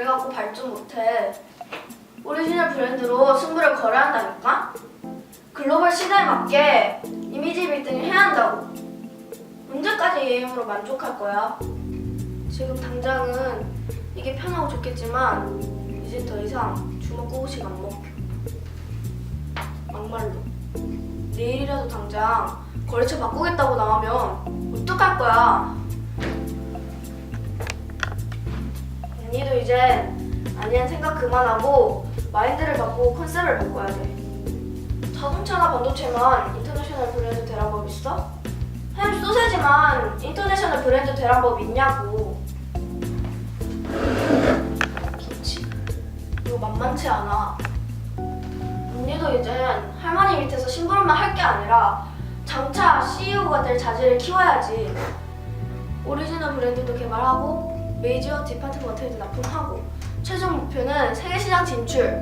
그래갖고 발전 못해. 오리지널 브랜드로 승부를 걸어야 한다니까? 글로벌 시대에 맞게 이미지 빌딩을 해야 한다고. 언제까지 이 힘으로 만족할 거야? 지금 당장은 이게 편하고 좋겠지만 이제 더 이상 주먹 꼬우식 안 먹혀. 막말로. 내일이라도 당장 거래처 바꾸겠다고 나오면 어떡할 거야? 이제 아니한 생각 그만하고 마인드를 바꾸고 컨셉을 바꿔야 돼. 자동차나 반도체만 인터내셔널 브랜드 되란 법 있어? 햄 소세지만 인터내셔널 브랜드 되란 법 있냐고. 김치. 이거 만만치 않아. 언니도 이젠 할머니 밑에서 심부름만 할 게 아니라 장차 CEO가 될 자질을 키워야지. 오리지널 브랜드도 개발하고 메이저 디파트먼트에도 납품하고 최종 목표는 세계 시장 진출.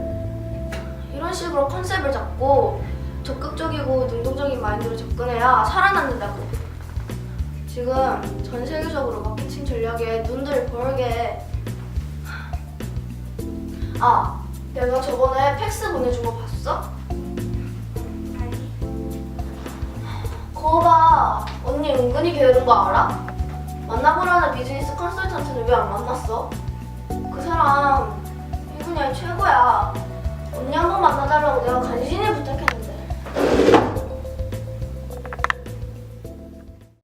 이런 식으로 컨셉을 잡고 적극적이고 능동적인 마인드로 접근해야 살아남는다고. 지금 전 세계적으로 마케팅 전략에 눈들 벌게 해. 아, 내가 저번에 팩스 보내준 거 봤어? 아니. 거봐 언니 은근히 게으른 거 알아? 만나보라는 비즈니스 컨설턴트는 왜 안 만났어? 그 사람 이 분야의 최고야. 언니 한 번 만나달라고 내가 부탁했는데